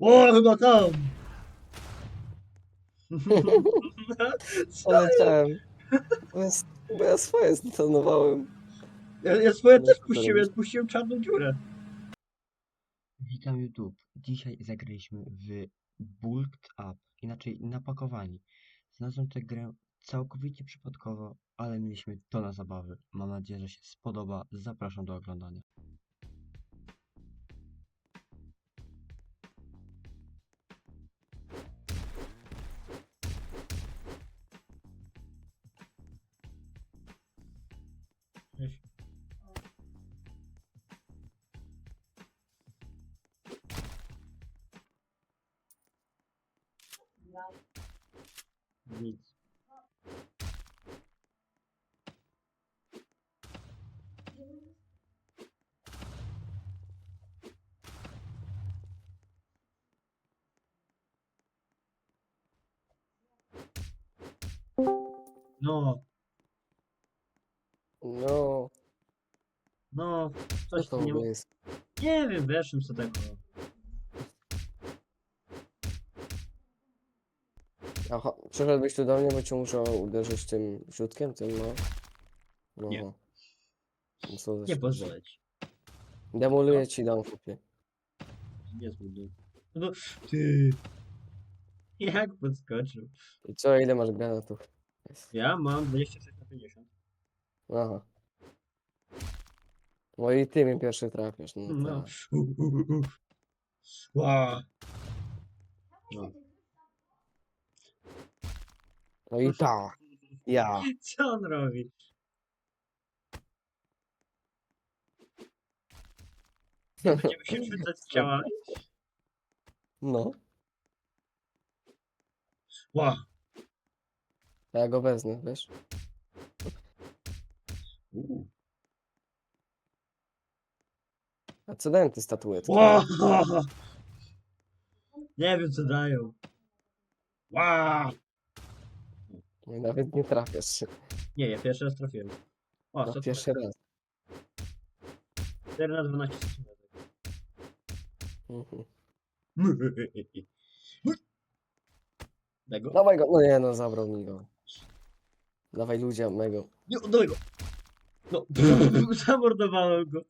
O, chyba tam! Co? Poleciałem. Bo ja, bo ja swoje zdetonowałem. Ja, ja swoje No, też puściłem, ja spuściłem czarną dziurę. Witam YouTube. Dzisiaj zagraliśmy w Bulked Up, inaczej napakowani. Znalazłem tę grę całkowicie przypadkowo, ale mieliśmy to na zabawy. Mam nadzieję, że się spodoba. Zapraszam do oglądania. Nic. No, No, no, co coś to tu nie, w ogóle jest? nie wiem, weszłem co tego. Aha, przyszedłbyś tu do mnie, bo cię muszę uderzyć tym rzutkiem, tym no. No. Nie. No co za Nie sztuka. pozwolę ci. Demoluję ci dam kupię. Nie zbuduj. No, ty. Jak podskoczył? I co, ile masz granatów? Ja mam 26 na 50. Aha. No i ty mnie pierwszy trafiasz, no, No. tak. Wow. No. No i tak. Ja. Co on robi? Będziemy się rzucać ciałami? No. Wow. A ja go wezmę, wiesz? A co dają te statuetki? Wow. Nie wiem co dają. Wow. No nawet nie trafiasz. Nie, ja pierwszy raz trafiłem. O, No, co pierwszy raz. 4 na 12 centymetrów. Mhm. Daj go. Dawaj go. No nie, no zabrał mi go. Dawaj ludzie, mego. Nie, oddawaj go. No, zamordowałem go.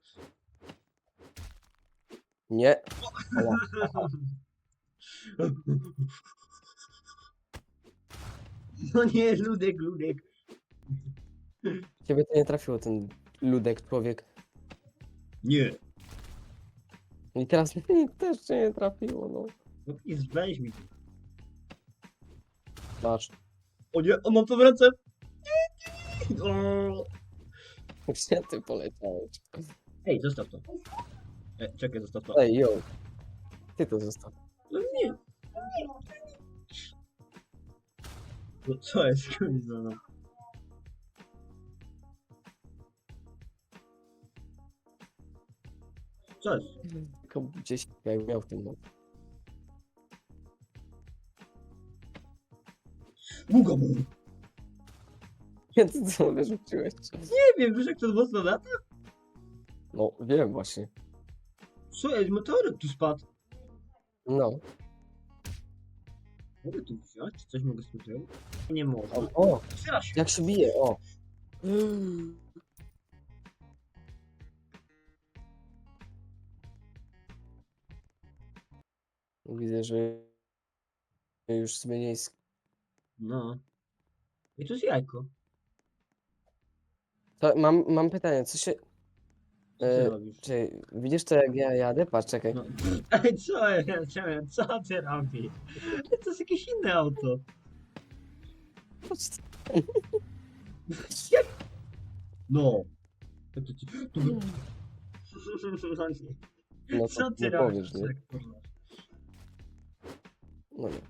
Nie. No nie, ludek, ludek. Ciebie to nie trafiło, ten ludek człowiek. Nie. I teraz mi też cię nie trafiło, no. No i weź mi. Patrz. O nie, o mam to w ręce. Nie, nie. O. Gdzie ty poleciałeś? Ej, zostaw to. Ej, czekaj, zostaw to. Ej, yo. Ty to zostaw. No nie. No kurwa no. Co jest? Tylko gdzieś jak miał w tym no. Długo mu. Nie, ty co wyrzuciłeś? Nie wiem, wiesz jak to mocno lata? No, wiem właśnie. Co jest? Meteoryt tu spadł. No. Mogę tu wziąć? Coś mogę z tym zrobić? Nie można. O, o, Otwiera się. jak się bije, o. Widzę, że już zmieniaj sk- No. I tu jest jajko. To mam, mam pytanie, co się... Co ty E, robisz? czy widzisz to jak ja jadę? Patrz, czekaj. No. Ej, co jest? Co ty robisz? To jest jakieś inne auto. No. To ty- to- No to Co ty nie robisz? powiesz, nie? kurwa? No nie.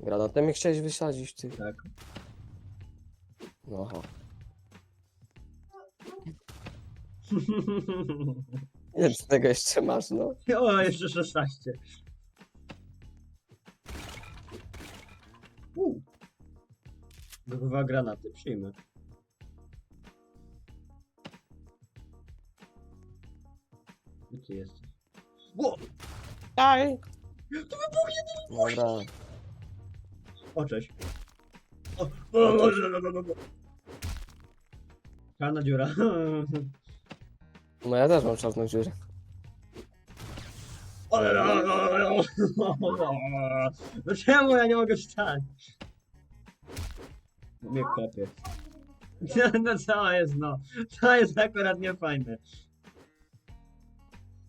Granatem mnie chciałeś wysadzić, ty. Tak. No aha. Ile tego jeszcze masz, no? o, jeszcze 16. U. Dwa granaty, przyjmę. Gdzie ty jesteś? Ło! Daj! To wybuchnie! Dobra. O, cześć. O, o, o, o, o, o, o. Czarna dziura. No ja też mam czarną dziurę. No czemu ja nie mogę wstać? Mnie kopie. No co jest no? To jest akurat niefajne.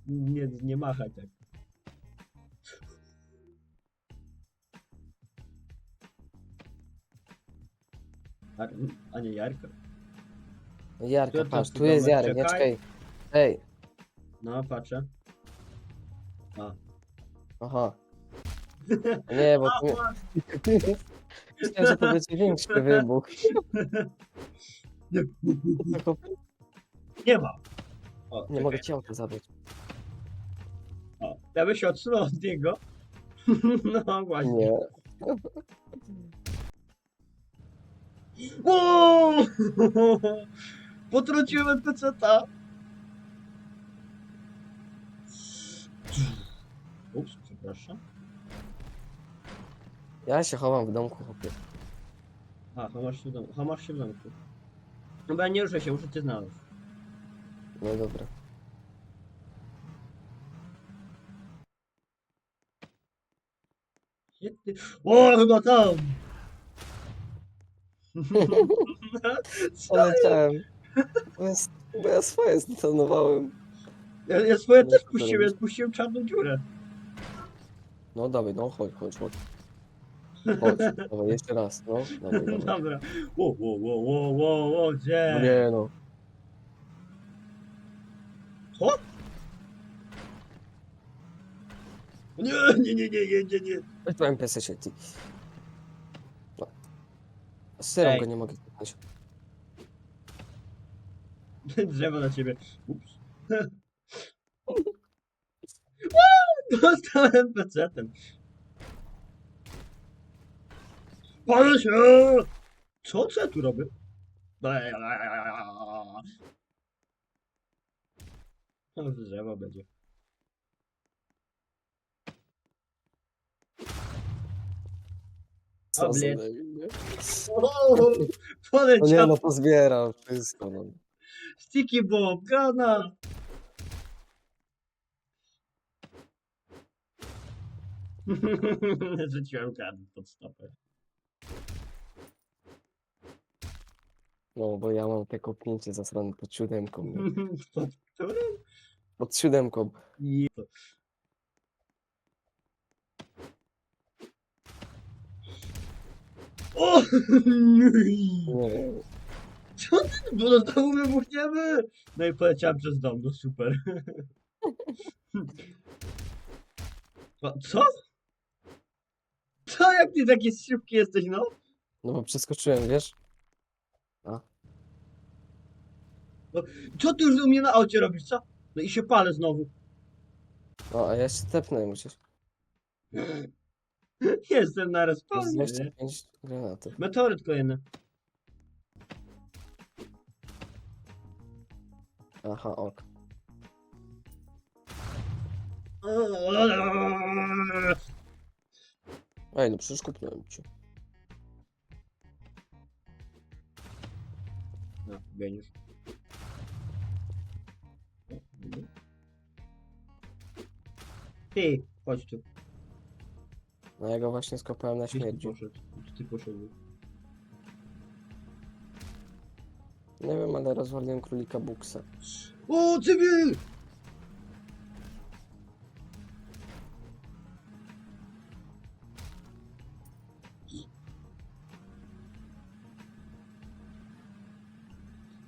Nie, nie machaj tak. A, a nie Jarko? Jarka, patrz, tu jest Jarek, nie czekaj. Ej, No, patrzę. aha. Nie, bo to nie... Myślałem, że to będzie większy wybuch. Nie, Tylko nie ma. O, nie czekaj. mogę cię auto zabrać. O, ja bym się odsunął od niego. No właśnie. Nie. Wow! Potrąciłem NPC-ta. Ups, przepraszam. Ja się chowam w domku, chłopie. A, chowasz się w domku. Chowasz się w domku. No bo ja nie ruszę się, muszę cię znaleźć. No dobra. Gdzie ty? O, chyba tam! Co? Poleciałem. Bo ja, bo ja swoje zdetonowałem. Ja, ja swoje też puściłem, ja spuściłem czarną dziurę. No dawaj, no chodź, chodź, chodź. Chodź, dawaj, jeszcze raz, no. Dawaj, dawaj. Dobra. Wo, wo, wo, wo, wo, gdzie? No nie no. Co? Nie, nie, nie, nie, nie, nie, nie. Chodź NPC się, ty. No. Z syrą Ej. go nie mogę kliknąć. Drzewo na ciebie. Ups. Dostałem pecetem. Palę się! Co, co ja tu robię? No, drzewo będzie. Co za Tablet. debil, nie? O, No nie, Poleciał no to zbieram wszystko, no. sticky bomb, gana! Rzuciłem kartę pod stopę. No, bo ja mam te kopnięcie zasrane pod siódemką, nie? Pod którym? Pod siódemką. Je- O! Nie. Bo znowu wybuchniemy! No i poleciałem przez dom, no super. O, co? Co? Jak ty taki szybki jesteś, no? No bo przeskoczyłem, wiesz? Co ty już u mnie na aucie robisz, co? No i się palę znowu. No, a ja jeszcze tepnę musisz. Jestem na Plus respawnie, nie? 25 granatów. Meteoryt kolejny. Aha, ok. Ej, no przecież kupnąłem cię. No, geniusz. Ty, chodź tu. No ja go właśnie skopałem na Gdzieś ty śmierci. poszedł. Gdzie ty poszedł? Nie wiem, ale rozwaliłem królika Buksa. O, cywil!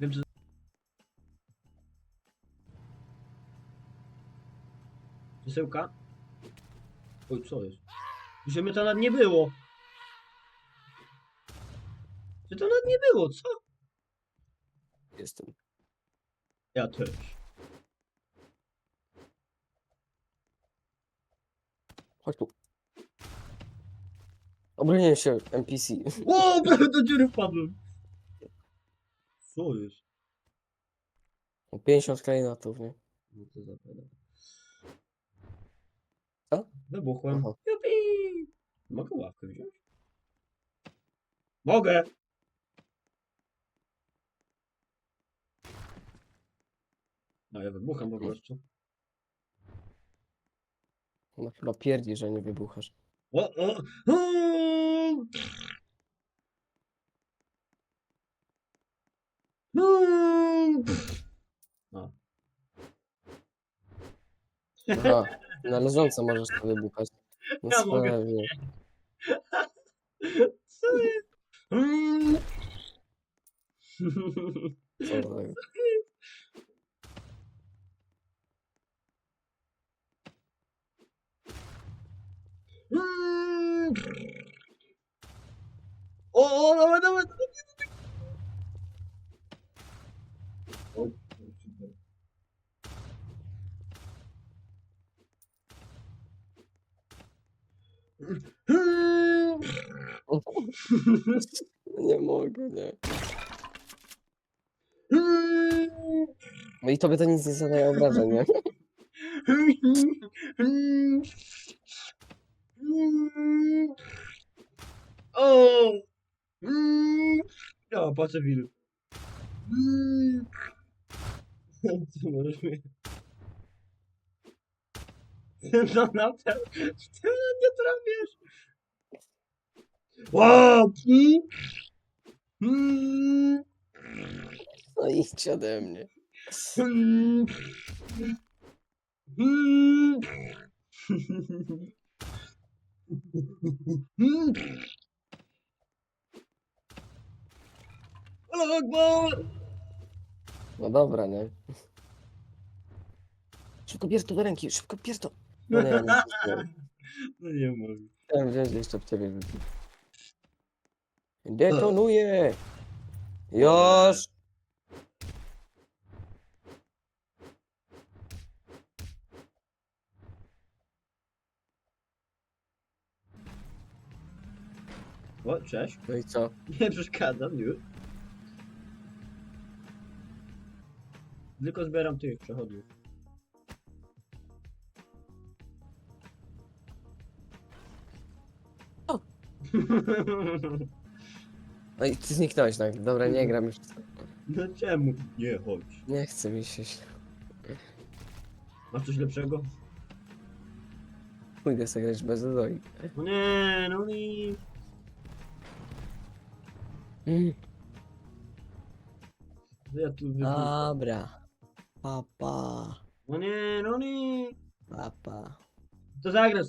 Wiem, że... Wysyłka? Oj, co jest? Że mnie to nawet nie było. Że to nawet nie było, co? Jestem. Ja też. Chodź tu. Obroniłem się NPC. O, prawie do dziury wpadłem. Co jest? 50 klejnotów, nie? No to zapadam. Co? Wybuchłem. Aha. Jupi! Mogę ławkę wziąć? Mogę! No ja wybucham po prostu. No chyba pierdzi, że nie wybuchasz. O, o, o! No. Aha, na leżąco możesz to wybuchać. No Ja mogę. pewnie. Co jest? Mm. Co za... Mm. O, o, dawaj, dawaj, dawaj. Oj, Mm. Nie mogę, nie. No i tobie to nic nie zadaje obrażeń, nie? O! Ja, po cywilu. Co możesz mi... No naprawdę, ty nie trafisz. Wow! No idź ode mnie. Akbar! No dobra, nie? Szybko bierz to do ręki, szybko bierz to. No nie, nie, nie. No nie mogę. Chciałem wziąć jeszcze w ciebie. Detonuję! Już! O, cześć. No i co? Nie przeszkadzam już. Tylko zbieram tych przechodniów. No i ty zniknąłeś nagle. Dobra, nie gram już. No czemu? Nie, chodź. Nie chce mi się. Masz coś lepszego? Pójdę sobie grać bez dodoi. No nie, no nie. Mm. Ja tu wybucham. Dobra. Papa. No nie, no nie. Papa. To zagrasz